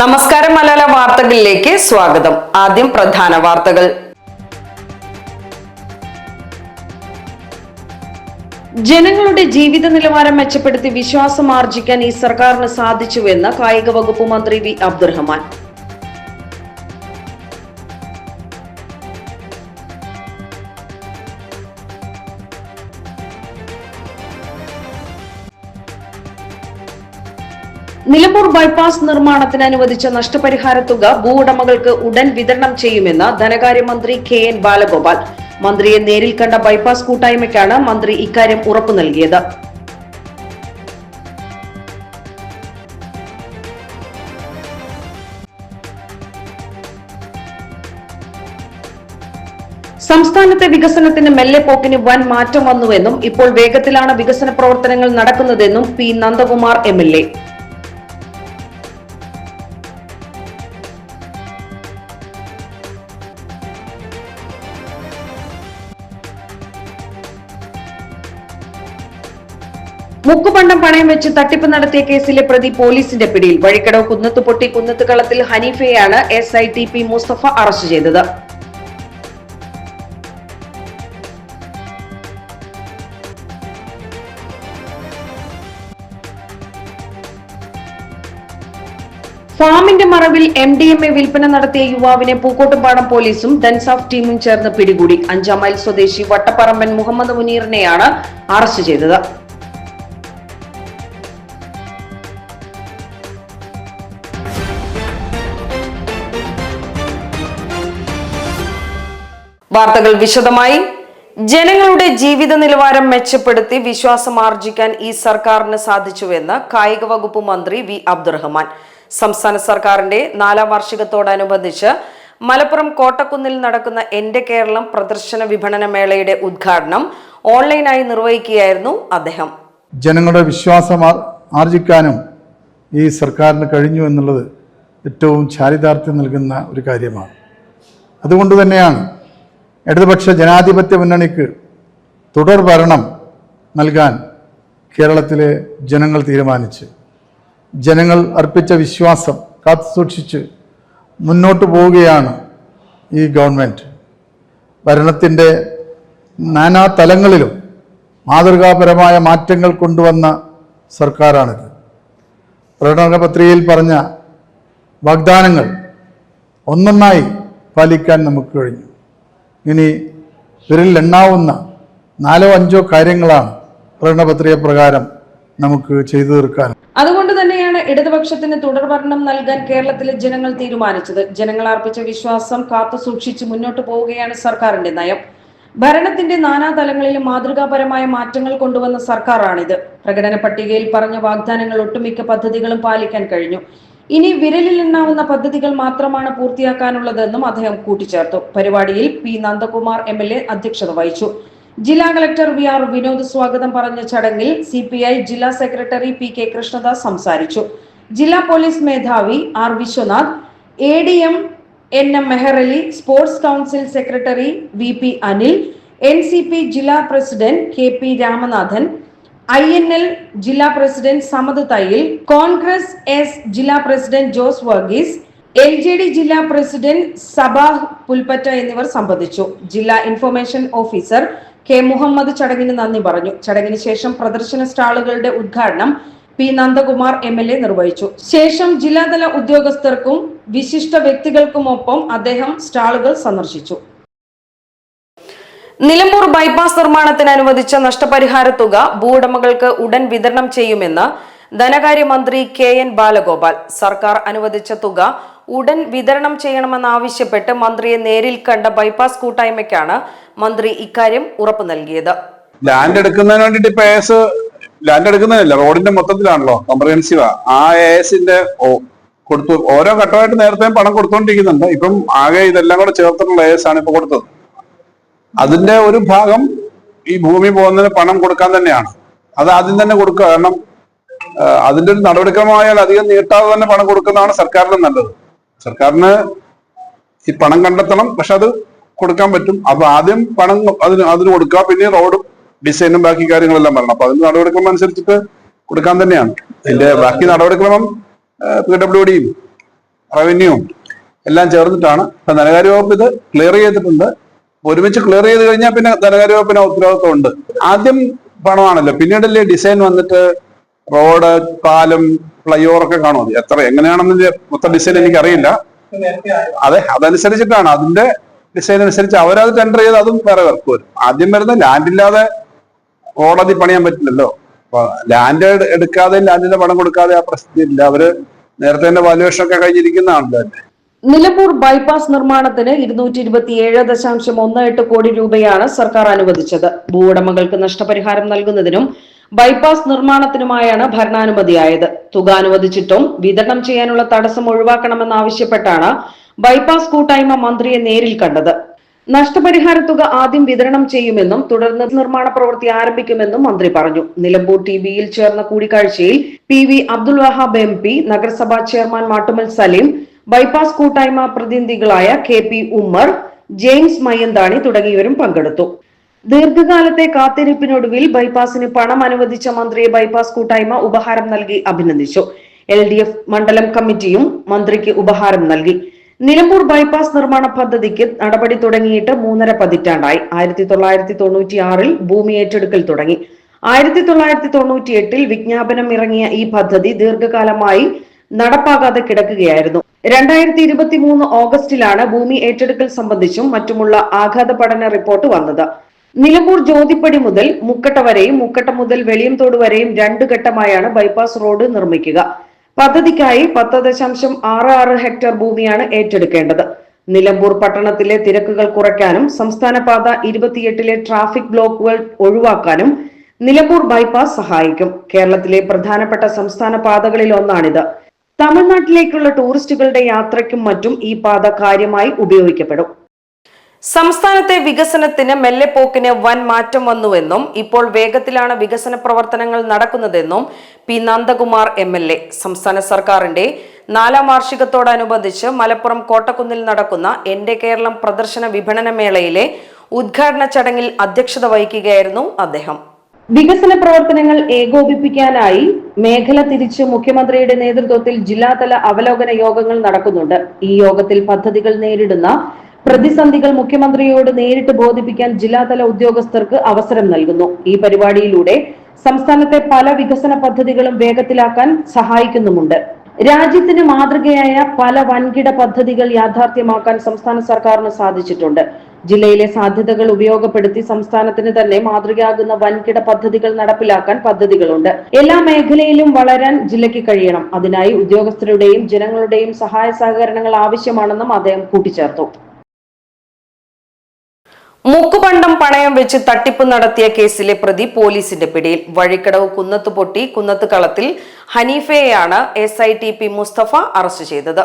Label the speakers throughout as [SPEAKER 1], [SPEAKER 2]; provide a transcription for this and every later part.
[SPEAKER 1] നമസ്കാരം മലയാള വാർത്തകളിലേക്ക് സ്വാഗതം. ആദ്യം പ്രധാന വാർത്തകൾ. ജനങ്ങളുടെ ജീവിത നിലവാരം മെച്ചപ്പെടുത്തി വിശ്വാസം ആർജിക്കാൻ ഈ സർക്കാരിന് സാധിച്ചുവെന്ന് കായിക വകുപ്പ് മന്ത്രി വി അബ്ദുറഹ്മാൻ. നിലമ്പൂർ ബൈപ്പാസ് നിർമ്മാണത്തിന് അനുവദിച്ച നഷ്ടപരിഹാര തുക ഭൂ ഉടമകൾക്ക് ഉടൻ വിതരണം ചെയ്യുമെന്ന് ധനകാര്യമന്ത്രി കെ എൻ ബാലഗോപാൽ. മന്ത്രിയെ നേരിൽ കണ്ട ബൈപ്പാസ് കൂട്ടായ്മയ്ക്കാണ് മന്ത്രി ഇക്കാര്യം ഉറപ്പു നൽകിയത്. സംസ്ഥാനത്തെ വികസനത്തിന് മെല്ലെ പോക്കിന് വൻ മാറ്റം വന്നുവെന്നും ഇപ്പോൾ വേഗത്തിലാണ് വികസന പ്രവർത്തനങ്ങൾ നടക്കുന്നതെന്നും P Nandakumar M L A. മുക്കുപണ്ടം പണയം വെച്ച് തട്ടിപ്പ് നടത്തിയ കേസിലെ പ്രതി പോലീസിന്റെ പിടിയിൽ വഴിക്കടവ് കുന്നത്ത് പൊട്ടി കുന്നത്ത് കളത്തിൽ ഹനീഫയെയാണ് S I T P Musthafa arrest ചെയ്തത്. ഫാമിന്റെ മറവിൽ എം ഡി എം എ വിൽപ്പന നടത്തിയ യുവാവിനെ പൂക്കോട്ടുംപാടം പോലീസും ഡെൻസാഫ് ടീമും ചേർന്ന് പിടികൂടി. അഞ്ചാം മൈൽ സ്വദേശി വട്ടപ്പറമ്പൻ മുഹമ്മദ് മുനീറിനെയാണ് അറസ്റ്റ് ചെയ്തത്. വാർത്തകൾ വിശദമായി. ജനങ്ങളുടെ ജീവിത നിലവാരം മെച്ചപ്പെടുത്തി വിശ്വാസം ആർജിക്കാൻ ഈ സർക്കാരിന് സാധിച്ചുവെന്ന് കായിക വകുപ്പ് മന്ത്രി വി അബ്ദുറഹ്മാൻ. സംസ്ഥാന സർക്കാരിന്റെ നാലാം വാർഷികത്തോടനുബന്ധിച്ച് മലപ്പുറം കോട്ടക്കുന്നിൽ നടക്കുന്ന എന്റെ കേരളം പ്രദർശന വിപണന മേളയുടെ ഉദ്ഘാടനം ഓൺലൈനായി നിർവഹിക്കുകയായിരുന്നു അദ്ദേഹം.
[SPEAKER 2] ജനങ്ങളുടെ വിശ്വാസം ആർജിക്കാനും ഈ സർക്കാരിന് കഴിഞ്ഞു എന്നുള്ളത് ഏറ്റവും ചാരിതാർത്ഥ്യം നൽകുന്ന ഒരു കാര്യമാണ്. അതുകൊണ്ട് തന്നെയാണ് ഇടതുപക്ഷ ജനാധിപത്യ മുന്നണിക്ക് തുടർ ഭരണം നൽകാൻ കേരളത്തിലെ ജനങ്ങൾ തീരുമാനിച്ച് ജനങ്ങൾ അർപ്പിച്ച വിശ്വാസം കാത്തുസൂക്ഷിച്ച് മുന്നോട്ട് പോവുകയാണ് ഈ ഗവൺമെന്റ് ഭരണത്തിന്റെ നാനാ തലങ്ങളിലും മാതൃകാപരമായ മാറ്റങ്ങൾ കൊണ്ടുവന്ന സർക്കാരാണിത്. പ്രകടന പത്രികയിൽ പറഞ്ഞ വാഗ്ദാനങ്ങൾ ഒന്നൊന്നായി പാലിക്കാൻ നമുക്ക് കഴിഞ്ഞു. ഇനി വിരലിലെണ്ണാവുന്ന നാലോ അഞ്ചോ കാര്യങ്ങളാണ് പ്രകടനപത്രിക പ്രകാരം നമുക്ക് ചെയ്തു തീർക്കാൻ.
[SPEAKER 1] അതുകൊണ്ട് തന്നെയാണ് ഇടതുപക്ഷത്തിന് തുടർഭരണം നൽകാൻ കേരളത്തിലെ ജനങ്ങൾ തീരുമാനിച്ചത്. ജനങ്ങൾ അർപ്പിച്ച വിശ്വാസം കാത്തു സൂക്ഷിച്ച് മുന്നോട്ട് പോവുകയാണ് സർക്കാരിന്റെ നയം. ഭരണത്തിന്റെ നാനാതലങ്ങളിലും മാതൃകാപരമായ മാറ്റങ്ങൾ കൊണ്ടുവന്ന സർക്കാരാണിത്. പ്രകടന പട്ടികയിൽ പറഞ്ഞ വാഗ്ദാനങ്ങൾ ഒട്ടുമിക്ക പദ്ധതികളും പാലിക്കാൻ കഴിഞ്ഞു. ഇനി വിരലിൽ എണ്ണാവുന്ന പദ്ധതികൾ മാത്രമാണ് പൂർത്തിയാക്കാനുള്ളതെന്നും അദ്ദേഹം കൂട്ടിച്ചേർത്തു. പരിപാടിയിൽ P Nandakumar M L A അധ്യക്ഷത വഹിച്ചു. ജില്ലാ കളക്ടർ വി ആർ വിനോദ് സ്വാഗതം പറഞ്ഞ ചടങ്ങിൽ സി പി ഐ ജില്ലാ സെക്രട്ടറി പി കെ കൃഷ്ണദാസ് സംസാരിച്ചു. ജില്ലാ പോലീസ് മേധാവി R Viswanath A D M N M Meharali sports council secretary V P Anil N C P ജില്ലാ president K P Ramanathan I N L ജില്ലാ president Samath Thayyil Congress S ജില്ലാ president Jose Varghese L J D ജില്ലാ president Sabah Pulpatta എന്നിവർ സംബന്ധിച്ചു. ജില്ലാ information officer K Muhammad ചടങ്ങിന് നന്ദി പറഞ്ഞു. ചടങ്ങിന് ശേഷം പ്രദർശന സ്റ്റാളുകളുടെ ഉദ്ഘാടനം P Nandakumar M L A നിർവഹിച്ചു. ശേഷം ജില്ലാതല ഉദ്യോഗസ്ഥർക്കും വിശിഷ്ട വ്യക്തികൾക്കുമൊപ്പം അദ്ദേഹം സ്റ്റാളുകൾ സന്ദർശിച്ചു. നിലമ്പൂർ ബൈപ്പാസ് നിർമ്മാണത്തിന് അനുവദിച്ച നഷ്ടപരിഹാര തുക ഭൂവുടമകൾക്ക് ഉടൻ വിതരണം ചെയ്യുമെന്ന് ധനകാര്യമന്ത്രി കെ എൻ ബാലഗോപാൽ. സർക്കാർ അനുവദിച്ച തുക ഉടൻ വിതരണം ചെയ്യണമെന്നാവശ്യപ്പെട്ട് മന്ത്രിയെ നേരിൽ കണ്ട ബൈപ്പാസ് കൂട്ടായ്മയ്ക്കാണ് മന്ത്രി ഇക്കാര്യം ഉറപ്പു നൽകിയത്.
[SPEAKER 3] ലാൻഡ് എടുക്കുന്നതിന് വേണ്ടിട്ട് ഇപ്പൊ എസ് ലാൻഡ് എടുക്കുന്നതിനല്ല റോഡിന്റെ മൊത്തത്തിലാണല്ലോ കോംപ്രഹെൻസീവാ ആ. എസിന്റെ കൊടുത്തു ഓരോ ഘട്ടമായിട്ട് നേരത്തെ പണം കൊടുത്തോണ്ടിരിക്കുന്നുണ്ട്. ഇപ്പം ആകെ ഇതെല്ലാം കൂടെ ചേർത്തിട്ടുള്ള എസ് ആണ് ഇപ്പൊ കൊടുത്തത്. അതിന്റെ ഒരു ഭാഗം ഈ ഭൂമി പോകുന്നതിന് പണം കൊടുക്കാൻ തന്നെയാണ്. അത് ആദ്യം തന്നെ കൊടുക്കുക. കാരണം അതിന്റെ ഒരു നടപടിക്രമമായാൽ അധികം നീട്ടാതെ തന്നെ പണം കൊടുക്കുന്നതാണ് സർക്കാരിന് നല്ലത്. സർക്കാരിന് ഈ പണം കണ്ടെത്തണം. പക്ഷെ അത് കൊടുക്കാൻ പറ്റും. അപ്പൊ ആദ്യം പണം അതിന് അതിന് കൊടുക്കുക. പിന്നെ റോഡും ഡിസൈനും ബാക്കി കാര്യങ്ങളെല്ലാം വരണം. അപ്പൊ അതിന് നടപടിക്രമം അനുസരിച്ചിട്ട് കൊടുക്കാൻ തന്നെയാണ്. അതിന്റെ ബാക്കി നടപടിക്രമം പി ഡബ്ല്യു ഡിയും റവന്യൂവും എല്ലാം ചേർന്നിട്ടാണ്. ഇപ്പൊ ധനകാര്യ വകുപ്പ് ഇത് ക്ലിയർ ചെയ്തിട്ടുണ്ട്. ഒരുമിച്ച് ക്ലിയർ ചെയ്ത് കഴിഞ്ഞാൽ പിന്നെ ധനകാര്യ വകുപ്പിന് ഉത്തരവാദിത്വം ഉണ്ട് ആദ്യം പണമാണല്ലോ. പിന്നീടല്ലേ ഡിസൈൻ വന്നിട്ട് റോഡ് പാലം ഫ്ലൈ ഒക്കെ കാണും അത് എത്ര എങ്ങനെയാണെന്ന് മൊത്തം ഡിസൈൻ എനിക്കറിയില്ല. അതെ അതനുസരിച്ചിട്ടാണ്. അതിന്റെ ഡിസൈൻ അനുസരിച്ച് അവരത് ടെൻഡർ ചെയ്ത് അതും വേറെ വർക്ക് വരും. ആദ്യം വരുന്ന ലാൻഡ് ഇല്ലാതെ റോഡതി പണിയാൻ പറ്റില്ലല്ലോ. അപ്പൊ ലാൻഡ് എടുക്കാതെ ലാൻഡിന്റെ പണം കൊടുക്കാതെ ആ പ്രശ്നം ഇല്ല. അവർ നേരത്തെ തന്നെ വാല്യുവേഷൻ ഒക്കെ കഴിഞ്ഞിരിക്കുന്നതാണല്ലോ അതിന്റെ
[SPEAKER 1] നിലമ്പൂർ ബൈപ്പാസ് നിർമ്മാണത്തിന് ഇരുന്നൂറ്റി ഇരുപത്തിയേഴ് ദശാംശം ഒന്ന് എട്ട് കോടി രൂപയാണ് സർക്കാർ അനുവദിച്ചത്. ഭൂവുടമകൾക്ക് നഷ്ടപരിഹാരം നൽകുന്നതിനും ബൈപ്പാസ് നിർമ്മാണത്തിനുമായാണ് ഭരണാനുമതിയായത്. തുക അനുവദിച്ചിട്ടും വിതരണം ചെയ്യാനുള്ള തടസ്സം ഒഴിവാക്കണമെന്നാവശ്യപ്പെട്ടാണ് ബൈപ്പാസ് കൂട്ടായ്മ മന്ത്രിയെ നേരിൽ കണ്ടത്. നഷ്ടപരിഹാര തുക ആദ്യം വിതരണം ചെയ്യുമെന്നും തുടർന്ന് നിർമ്മാണ പ്രവൃത്തി ആരംഭിക്കുമെന്നും മന്ത്രി പറഞ്ഞു. നിലമ്പൂർ ടി ബിയിൽ ചേർന്ന കൂടിക്കാഴ്ചയിൽ P V Abdul Wahab M P നഗരസഭാ ചെയർമാൻ മാട്ടുമൽ സലീം ബൈപ്പാസ് കൂട്ടായ്മ പ്രതിനിധികളായ K P Ummer James Mayyanthani തുടങ്ങിയവരും പങ്കെടുത്തു. ദീർഘകാലത്തെ കാത്തിരിപ്പിനൊടുവിൽ ബൈപ്പാസിന് പണം അനുവദിച്ച മന്ത്രിയെ ബൈപ്പാസ് കൂട്ടായ്മ ഉപഹാരം നൽകി അഭിനന്ദിച്ചു. എൽ ഡി എഫ് മണ്ഡലം കമ്മിറ്റിയും മന്ത്രിക്ക് ഉപഹാരം നൽകി. നിലമ്പൂർ ബൈപ്പാസ് നിർമ്മാണ പദ്ധതിക്ക് നടപടി തുടങ്ങിയിട്ട് മൂന്നര പതിറ്റാണ്ടായി. ആയിരത്തി തൊള്ളായിരത്തി തൊണ്ണൂറ്റി ആറിൽ ഭൂമി ഏറ്റെടുക്കൽ തുടങ്ങി. ആയിരത്തി തൊള്ളായിരത്തി തൊണ്ണൂറ്റി എട്ടിൽ വിജ്ഞാപനം ഇറങ്ങിയ ഈ പദ്ധതി ദീർഘകാലമായി നടപ്പാകാതെ കിടക്കുകയായിരുന്നു. രണ്ടായിരത്തി ഇരുപത്തി മൂന്ന് ഓഗസ്റ്റിലാണ് ഭൂമി ഏറ്റെടുക്കൽ സംബന്ധിച്ചും മറ്റുമുള്ള ആഘാത പഠന റിപ്പോർട്ട് വന്നത്. നിലമ്പൂർ ജ്യോതിപ്പടി മുതൽ മുക്കട്ട വരെയും മുക്കട്ട മുതൽ വെളിയംതോട് വരെയും രണ്ടു ഘട്ടമായാണ് ബൈപ്പാസ് റോഡ് നിർമ്മിക്കുക. പദ്ധതിക്കായി പത്ത് ദശാംശം ആറ് ആറ് ഹെക്ടർ ഭൂമിയാണ് ഏറ്റെടുക്കേണ്ടത്. നിലമ്പൂർ പട്ടണത്തിലെ തിരക്കുകൾ കുറയ്ക്കാനും സംസ്ഥാന പാത ഇരുപത്തിയെട്ടിലെ ട്രാഫിക് ബ്ലോക്കുകൾ ഒഴിവാക്കാനും നിലമ്പൂർ ബൈപ്പാസ് സഹായിക്കും. കേരളത്തിലെ പ്രധാനപ്പെട്ട സംസ്ഥാന പാതകളിൽ ഒന്നാണിത്. തമിഴ്നാട്ടിലേക്കുള്ള ടൂറിസ്റ്റുകളുടെ യാത്രയ്ക്കും മറ്റും ഈ പാത കാര്യമായി ഉപയോഗിക്കപ്പെടും. സംസ്ഥാനത്തെ വികസനത്തിന് മെല്ലെപ്പോക്കിന് വൻ മാറ്റം വന്നുവെന്നും ഇപ്പോൾ വേഗത്തിലാണ് വികസന പ്രവർത്തനങ്ങൾ നടക്കുന്നതെന്നും P Nandakumar M L A. സംസ്ഥാന സർക്കാരിന്റെ നാലാം വാർഷികത്തോടനുബന്ധിച്ച് മലപ്പുറം കോട്ടക്കുന്നിൽ നടക്കുന്ന എന്റെ കേരളം പ്രദർശന വിപണന മേളയിലെ ഉദ്ഘാടന ചടങ്ങിൽ അധ്യക്ഷത വഹിക്കുകയായിരുന്നു അദ്ദേഹം. വികസന പ്രവർത്തനങ്ങൾ ഏകോപിപ്പിക്കാനായി മേഖല തിരിച്ച് മുഖ്യമന്ത്രിയുടെ നേതൃത്വത്തിൽ ജില്ലാതല അവലോകന യോഗങ്ങൾ നടക്കുന്നുണ്ട്. ഈ യോഗത്തിൽ പദ്ധതികൾ നേരിടുന്ന പ്രതിസന്ധികൾ മുഖ്യമന്ത്രിയോട് നേരിട്ട് ബോധിപ്പിക്കാൻ ജില്ലാതല ഉദ്യോഗസ്ഥർക്ക് അവസരം നൽകുന്നു. ഈ പരിപാടിയിലൂടെ സംസ്ഥാനത്തെ പല വികസന പദ്ധതികളും വേഗത്തിലാക്കാൻ സഹായിക്കുന്നുമുണ്ട്. രാജ്യത്തിന് മാതൃകയായ പല വൻകിട പദ്ധതികൾ യാഥാർത്ഥ്യമാക്കാൻ സംസ്ഥാന സർക്കാരിന് സാധിച്ചിട്ടുണ്ട്. ജില്ലയിലെ സാധ്യതകൾ ഉപയോഗപ്പെടുത്തി സംസ്ഥാനത്തിന് തന്നെ മാതൃകയാകുന്ന വൻകിട പദ്ധതികൾ നടപ്പിലാക്കാൻ പദ്ധതികളുണ്ട്. എല്ലാ മേഖലയിലും വളരാൻ ജില്ലയ്ക്ക് കഴിയണം. അതിനായി ഉദ്യോഗസ്ഥരുടെയും ജനങ്ങളുടെയും സഹായ സഹകരണങ്ങൾ ആവശ്യമാണെന്നും അദ്ദേഹം കൂട്ടിച്ചേർത്തു. മുക്കുപണ്ടം പണയം വെച്ച് തട്ടിപ്പ് നടത്തിയ കേസിലെ പ്രതി പോലീസിന്റെ പിടിയിൽ. വഴിക്കടവ് കുന്നത്ത് പൊട്ടി കുന്നത്ത് കളത്തിൽ ഹനീഫയെയാണ് S I T P Musthafa arrest ചെയ്തത്.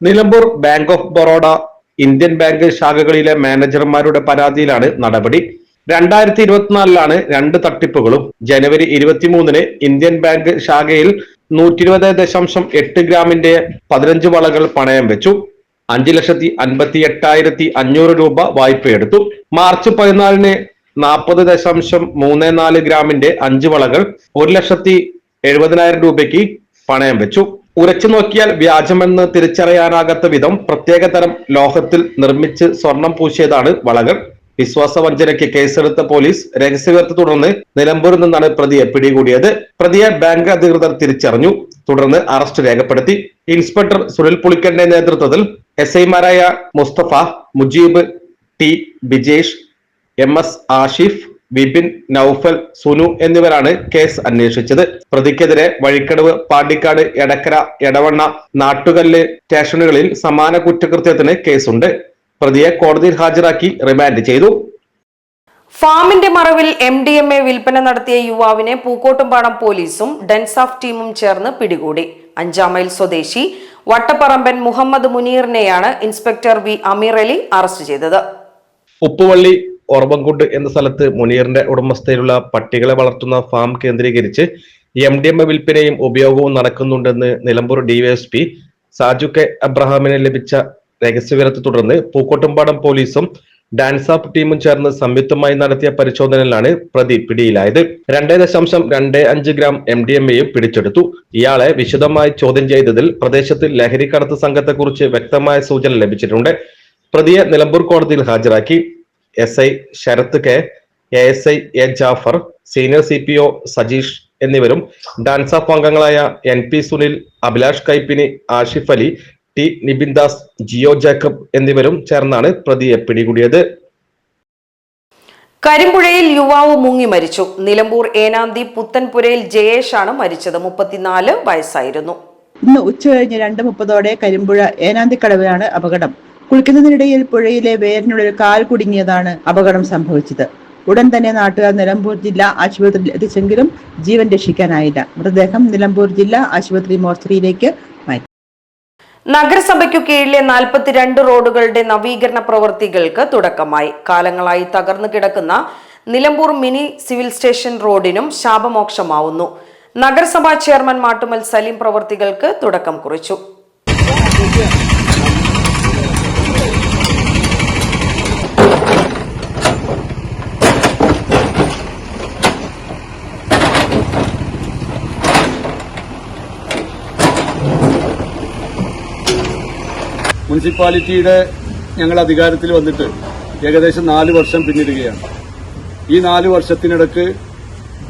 [SPEAKER 4] Nilambur bank of Baroda Indian bank ശാഖകളിലെ മാനേജർമാരുടെ പരാതിയിലാണ് നടപടി. രണ്ടായിരത്തി ഇരുപത്തിനാലിലാണ് രണ്ട് തട്ടിപ്പുകളും. ജനുവരി ഇരുപത്തിമൂന്നിന് ഇന്ത്യൻ ബാങ്ക് ശാഖയിൽ നൂറ്റി ഇരുപത് ദശാംശം എട്ട് ഗ്രാമിന്റെ പതിനഞ്ച് വളകൾ പണയം വെച്ചു. അഞ്ച് ലക്ഷത്തി അൻപത്തി എട്ടായിരത്തി അഞ്ഞൂറ് രൂപ വായ്പയെടുത്തു മാർച്ച് പതിനാലിന് നാൽപ്പത് ദശാംശം മൂന്ന് നാല് ഗ്രാമിന്റെ അഞ്ച് വളകൾ ഒരു ലക്ഷത്തി എഴുപതിനായിരം രൂപയ്ക്ക് പണയം വെച്ചു. ഉരച്ചു നോക്കിയാൽ വ്യാജമെന്ന് തിരിച്ചറിയാനാകാത്ത വിധം പ്രത്യേക തരം ലോഹത്തിൽ നിർമ്മിച്ച് സ്വർണം പൂശിയതാണ് വളകൾ വിശ്വാസവഞ്ചനയ്ക്ക് കേസെടുത്ത പോലീസ് രഹസ്യവേർത്ത് തുടർന്ന് നിലമ്പൂരിൽ നിന്നാണ് പ്രതിയെ പിടികൂടിയത്. പ്രതിയെ ബാങ്ക് അധികൃതർ തിരിച്ചറിഞ്ഞു. തുടർന്ന് അറസ്റ്റ് രേഖപ്പെടുത്തി. ഇൻസ്പെക്ടർ സുനിൽ പുളിക്കന്റെ നേതൃത്വത്തിൽ എസ് ഐമാരായ Musthafa Mujeeb T Bijesh M S Ashif Bipin Noufal Sunu എന്നിവരാണ് കേസ് അന്വേഷിച്ചത്. പ്രതിക്കെതിരെ വഴിക്കടവ് പാണ്ടിക്കാട് എടക്കര എടവണ്ണ നാട്ടുകല്ല് സ്റ്റേഷനുകളിൽ സമാന കുറ്റകൃത്യത്തിന് കേസുണ്ട്. പ്രതിയെ കോടതിയിൽ ഹാജരാക്കി റിമാൻഡ് ചെയ്തു.
[SPEAKER 1] ഫാമിന്റെ മറവിൽ എം ഡി എം എ വിൽപ്പന നടത്തിയ യുവാവിനെ പൂക്കോട്ടുംപാടം പോലീസും ഡെൻസാഫ് ടീമും ചേർന്ന് പിടികൂടി. അഞ്ചാം മൈൽ സ്വദേശി Vattapparamban Muhammad മുനീറിനെയാണ് inspector V Ameer Ali arrest ചെയ്തത്.
[SPEAKER 4] ഉപ്പുവള്ളി ഓർബൻകുണ്ട് എന്ന സ്ഥലത്ത് മുനീറിന്റെ ഉടമസ്ഥയിലുള്ള പട്ടികളെ വളർത്തുന്ന ഫാം കേന്ദ്രീകരിച്ച് എം ഡി എം എ വിൽപ്പനയും ഉപയോഗവും നടക്കുന്നുണ്ടെന്ന് നിലമ്പൂർ ഡിവൈഎസ്പി സാജു കെ അബ്രഹാമിന് ലഭിച്ച രഹസ്യവിവരത്തെ തുടർന്ന് പൂക്കോട്ടുംപാടം പോലീസും ഡാൻസാപ്പ് ടീമും ചേർന്ന് സംയുക്തമായി നടത്തിയ പരിശോധനയിലാണ് പ്രതി പിടിയിലായത്. രണ്ടേ ദശാംശം രണ്ട് അഞ്ച് ഗ്രാം എം ഡി എം എയും പിടിച്ചെടുത്തു. ഇയാളെ വിശദമായി ചോദ്യം ചെയ്തതിൽ പ്രദേശത്ത് ലഹരി കടത്ത് സംഘത്തെക്കുറിച്ച് വ്യക്തമായ സൂചന ലഭിച്ചിട്ടുണ്ട്. പ്രതിയെ നിലമ്പൂർ കോടതിയിൽ ഹാജരാക്കി. S I Sarath K A S I A Jafar senior C P O Sajeesh എന്നിവരും ഡാൻസ് ഓഫ് അംഗങ്ങളായ N P Sunil Abhilash Kaippini Ashif Ali T Nibin Das Jio Jacob എന്നിവരും ചേർന്നാണ് പ്രതിയെ പിടികൂടിയത്.
[SPEAKER 1] കരിമ്പുഴയിൽ യുവാവ് മുങ്ങി മരിച്ചു. നിലമ്പൂർ ഏനാന്തി പുത്തൻപുരയിൽ ജയേഷാണ് മരിച്ചത്. മുപ്പത്തിനാല് വയസ്സായിരുന്നു.
[SPEAKER 5] ഇന്ന് ഉച്ചകഴിഞ്ഞ് രണ്ട് മുപ്പതോടെ കരിമ്പുഴ ഏനാന്തിക്കടവിലാണ് അപകടം. കുളിക്കുന്നതിനിടയിൽ പുഴയിലെ വേരിനുള്ളിൽ കാൽ കുടുങ്ങിയതാണ് അപകടം സംഭവിച്ചത്. ഉടൻ തന്നെ നാട്ടുകാർ നിലമ്പൂർ ജില്ലാ ആശുപത്രിയിൽ എത്തിച്ചെങ്കിലും ജീവൻ രക്ഷിക്കാനായില്ല. മൃതദേഹം നിലമ്പൂർ ജില്ലാ ആശുപത്രി മോർച്ചറിയിലേക്ക്
[SPEAKER 1] നഗരസഭയ്ക്കു കീഴിലെ നാൽപ്പത്തിരണ്ട് റോഡുകളുടെ നവീകരണ പ്രവൃത്തികൾക്ക് തുടക്കമായി. കാലങ്ങളായി തകർന്നു കിടക്കുന്ന നിലമ്പൂർ മിനി സിവിൽ സ്റ്റേഷൻ റോഡിനും ശാപമോക്ഷമാവുന്നു. നഗരസഭാ ചെയർമാൻ മാട്ടുമൽ സലീം പ്രവൃത്തികൾക്ക് തുടക്കം കുറിച്ചു.
[SPEAKER 6] മുനിസിപ്പാലിറ്റിയുടെ ഞങ്ങൾ അധികാരത്തിൽ വന്നിട്ട് ഏകദേശം നാല് വർഷം പിന്നിടുകയാണ്. ഈ നാല് വർഷത്തിനിടക്ക്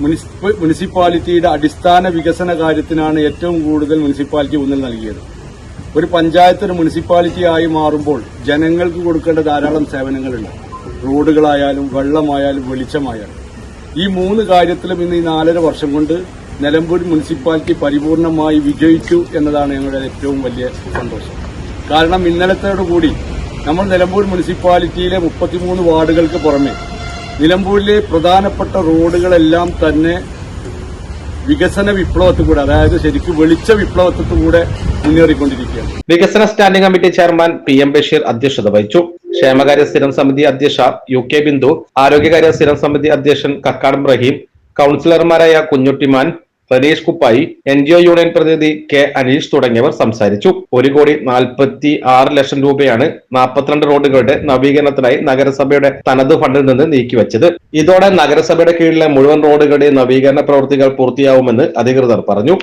[SPEAKER 6] മുനിസിപ്പ- മുനിസിപ്പാലിറ്റിയുടെ അടിസ്ഥാന വികസന കാര്യത്തിനാണ് ഏറ്റവും കൂടുതൽ മുനിസിപ്പാലിറ്റി ഊന്നൽ നൽകിയത്. ഒരു പഞ്ചായത്ത് ഒരു മുനിസിപ്പാലിറ്റി ആയി മാറുമ്പോൾ ജനങ്ങൾക്ക് കൊടുക്കേണ്ട ധാരാളം സേവനങ്ങളുണ്ട്. റോഡുകളായാലും വെള്ളമായാലും വെളിച്ചമായാലും. ഈ മൂന്ന് കാര്യത്തിലും ഇന്ന് ഈ നാലര വർഷം കൊണ്ട് നിലമ്പൂർ മുനിസിപ്പാലിറ്റി പരിപൂർണമായി വിജയിച്ചു എന്നതാണ് ഞങ്ങളുടെ ഏറ്റവും വലിയ സന്തോഷം. കാരണം ഇന്നലത്തോടുകൂടി നമ്മൾ നിലമ്പൂർ മുനിസിപ്പാലിറ്റിയിലെ മുപ്പത്തിമൂന്ന് വാർഡുകൾക്ക് പുറമെ നിലമ്പൂരിലെ പ്രധാനപ്പെട്ട റോഡുകളെല്ലാം തന്നെ വികസന വിപ്ലവത്തിൽ കൂടെ അതായത് ശരിക്കും വെളിച്ച വിപ്ലവത്തിൽ കൂടെ മുന്നേറിക്കൊണ്ടിരിക്കുകയാണ്.
[SPEAKER 4] വികസന standing committee chairman P M Basheer അധ്യക്ഷത വഹിച്ചു. ക്ഷേമകാര്യ സ്ഥിരം സമിതി അധ്യക്ഷ യു കെ ബിന്ദു ആരോഗ്യകാര്യ സ്ഥിരം സമിതി അധ്യക്ഷൻ Kakkadam Rahim കൌൺസിലർമാരായ Kunjuttiman Raneesh Kuppayi N G O union പ്രതിനിധി കെ അനീഷ് തുടങ്ങിയവർ സംസാരിച്ചു. ഒരു കോടി നാൽപ്പത്തി ആറ് ലക്ഷം രൂപയാണ് നാൽപ്പത്തിരണ്ട് റോഡുകളുടെ നവീകരണത്തിനായി നഗരസഭയുടെ തനത് ഫണ്ടിൽ നിന്ന് നീക്കിവെച്ചത്. ഇതോടെ നഗരസഭയുടെ കീഴിലെ മുഴുവൻ റോഡുകളുടെ നവീകരണ പ്രവൃത്തികൾ പൂർത്തിയാവുമെന്ന് അധികൃതർ പറഞ്ഞു.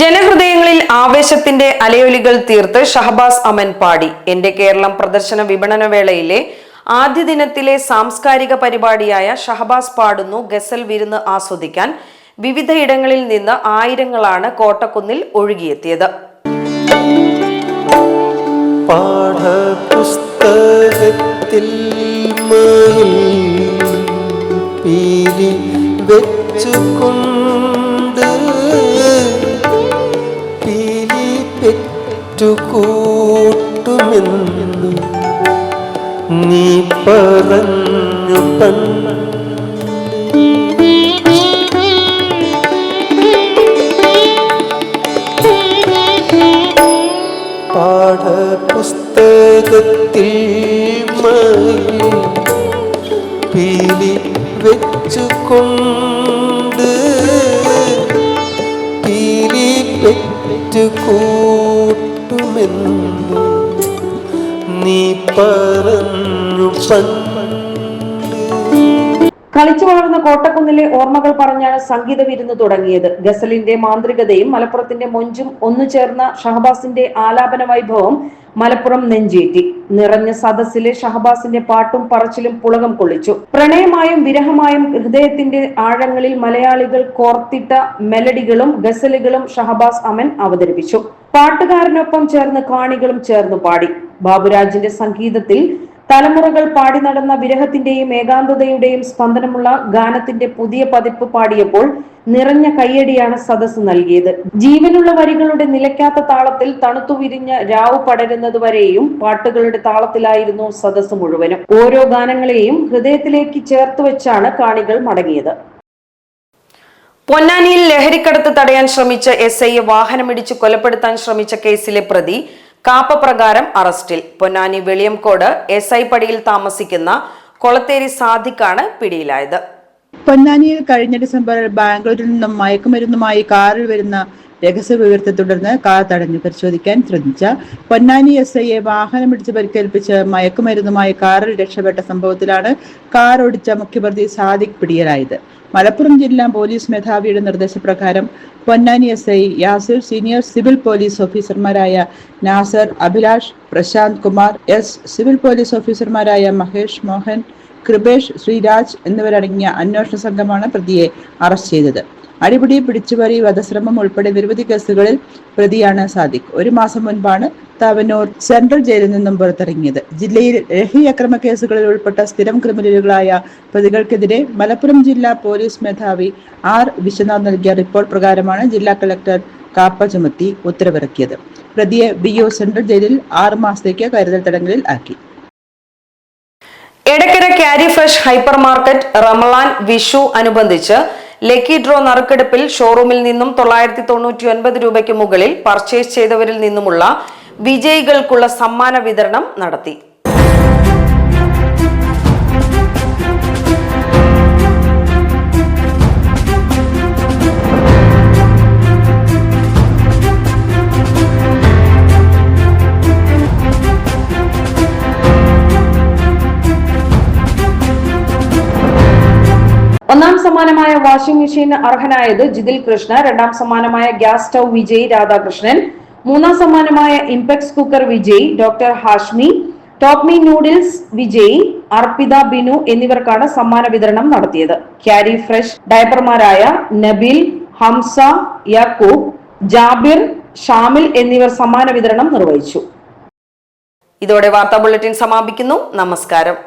[SPEAKER 1] ജനഹൃദയങ്ങളിൽ ആവേശത്തിന്റെ അലയൊലികൾ തീർത്ത് ഷഹബാസ് അമൻ പാടി. എന്റെ കേരളം പ്രദർശന വിപണന വേളയിലെ ആദ്യ ദിനത്തിലെ സാംസ്കാരിക പരിപാടിയായ ഷഹബാസ് പാടുന്നു ഗസൽ വിരുന്ന് ആസ്വദിക്കാൻ. വിവിധയിടങ്ങളിൽ നിന്ന് ആയിരങ്ങളാണ് കോട്ടക്കുന്നിൽ ഒഴുകിയെത്തിയത്.
[SPEAKER 7] പാഠപുസ്തകത്തിൽ നീ പറഞ്ഞു പാഠപുസ്തകത്തിൽ മയിൽ പീലി വെച്ചുകൊണ്ട് പീലി പെറ്റുകൂട്ടുമെന്ന്
[SPEAKER 1] കളിച്ചു വളർന്ന കോട്ടക്കുന്നിലെ ഓർമ്മകൾ പറഞ്ഞാണ് സംഗീത വിരുന്ന് തുടങ്ങിയത്. ഗസലിന്റെ മാന്ത്രികതയും മലപ്പുറത്തിന്റെ മൊഞ്ചും ഒന്നു ചേർന്ന ഷഹബാസിന്റെ ആലാപന വൈഭവം മലപ്പുറം നെഞ്ചേറ്റി. നിറഞ്ഞ സദസ്സിലെ ഷഹബാസിന്റെ പാട്ടും പറച്ചിലും പുളകം കൊള്ളിച്ചു. പ്രണയമായും വിരഹമായും ഹൃദയത്തിന്റെ ആഴങ്ങളിൽ മലയാളികൾ കോർത്തിട്ട മെലഡികളും ഗസലുകളും ഷഹബാസ് അമൻ അവതരിപ്പിച്ചു. പാട്ടുകാരനൊപ്പം ചേർന്ന് കാണികളും ചേർന്ന് പാടി. ബാബുരാജിന്റെ സംഗീതത്തിൽ തലമുറകൾ പാടി നടന്ന വിരഹത്തിന്റെയും ഏകാന്തതയുടെയും സ്പന്ദനമുള്ള ഗാനത്തിന്റെ പുതിയ പതിപ്പ് പാടിയപ്പോൾ നിറഞ്ഞ കയ്യടിയാണ് സദസ് നൽകിയത്. ജീവനുള്ള വരികളുടെ നിലയ്ക്കാത്ത താളത്തിൽ തണുത്തു വിരിഞ്ഞ രാവ് പടരുന്നതുവരെയും പാട്ടുകളുടെ താളത്തിലായിരുന്നു സദസ് മുഴുവനും. ഓരോ ഗാനങ്ങളെയും ഹൃദയത്തിലേക്ക് ചേർത്ത് വെച്ചാണ് കാണികൾ മടങ്ങിയത്. പൊന്നാനിയിൽ ലഹരിക്കടത്ത് തടയാൻ ശ്രമിച്ച എസ് ഐയെ വാഹനമിടിച്ച് കൊലപ്പെടുത്താൻ ശ്രമിച്ച കേസിലെ പ്രതി കാപ്പ പ്രകാരം അറസ്റ്റിൽ. പൊന്നാനി വെളിയംകോട് എസ് ഐ പടിയിൽ താമസിക്കുന്ന കൊളത്തേരി സാദിഖാണ് പിടിയിലായത്.
[SPEAKER 5] പൊന്നാനിയിൽ കഴിഞ്ഞ ഡിസംബറിൽ ബാംഗ്ലൂരിൽ നിന്നും മയക്കുമരുന്നുമായി കാറിൽ വരുന്ന രഹസ്യ വിവരത്തെ തുടർന്ന് കാർ തടഞ്ഞു. പരിശോധിക്കാൻ ശ്രമിച്ച പൊന്നാനി എസ് ഐയെ വാഹനമിടിച്ച് പരിക്കേൽപ്പിച്ച് മയക്കുമരുന്നുമായി കാറിൽ രക്ഷപ്പെട്ട സംഭവത്തിലാണ് കാർ ഓടിച്ച മുഖ്യപ്രതി സാദിഖ് പിടിയിലായത്. മലപ്പുറം ജില്ലാ പോലീസ് മേധാവിയുടെ നിർദ്ദേശപ്രകാരം Ponnani S I Yasir senior civil police ഓഫീസർമാരായ Nasar Abhilash Prashanth Kumar S civil police ഓഫീസർമാരായ മഹേഷ് മോഹൻ കൃപേഷ് ശ്രീരാജ് എന്നിവരടങ്ങിയ അന്വേഷണ സംഘമാണ് പ്രതിയെ അറസ്റ്റ് ചെയ്തത്. അടിപിടി പിടിച്ചുപറി വധശ്രമം ഉൾപ്പെടെ നിരവധി കേസുകളിൽ പ്രതിയാണ് സാദിഖ്. ഒരു മാസം മുൻപാണ് തവനൂർ സെൻട്രൽ ജയിലിൽ നിന്നും പുറത്തിറങ്ങിയത്. ജില്ലയിൽ ലഹി അക്രമ കേസുകളിൽ ഉൾപ്പെട്ട സ്ഥിരം ക്രിമിനലുകളായ പ്രതികൾക്കെതിരെ മലപ്പുറം ജില്ലാ പോലീസ് മേധാവി ആർ വിശ്വനാഥ് നൽകിയ റിപ്പോർട്ട് പ്രകാരമാണ് ജില്ലാ കളക്ടർ കാപ്പ ചുമത്തി ഉത്തരവിറക്കിയത്. പ്രതിയെ ബി ഒ സെൻട്രൽ ജയിലിൽ ആറ് മാസത്തേക്ക് കരുതൽ തടങ്കലിൽ ആക്കി.
[SPEAKER 1] Edakkara carry fresh hyper market Ramadan Vishu അനുബന്ധിച്ച് ലക്കി ഡ്രോ നറുക്കെടുപ്പിൽ ഷോറൂമിൽ നിന്നും തൊള്ളായിരത്തി തൊണ്ണൂറ്റി ഒൻപത് രൂപയ്ക്ക് മുകളിൽ പർച്ചേസ് ചെയ്തവരിൽ നിന്നുമുള്ള വിജയികൾക്കുള്ള സമ്മാന വിതരണം നടത്തി. ഒന്നാം സമ്മാനമായ വാഷിംഗ് മെഷീൻ അർഹനായത് ജിതിൽ കൃഷ്ണ രണ്ടാം സമ്മാനമായ ഗ്യാസ് സ്റ്റൗ വിജയ് രാധാകൃഷ്ണൻ മൂന്നാം സമ്മാനമായ Impex cooker Vijay doctor Hashmi ടോപ്മി നൂഡിൽസ് വിജയ് അർപ്പിത ബിനു എന്നിവർക്കാണ് സമ്മാന വിതരണം നടത്തിയത്. ക്യാരി ഫ്രഷ് ഡയപ്പർമാരായ നബിൽ ഹംസ യാക്കൂബ് ജാബിർ ഷാമിൽ എന്നിവർ സമ്മാന വിതരണം നിർവഹിച്ചു. ഇതോടെ വാർത്താ ബുള്ളറ്റിൻ സമാപിക്കുന്നു. നമസ്കാരം.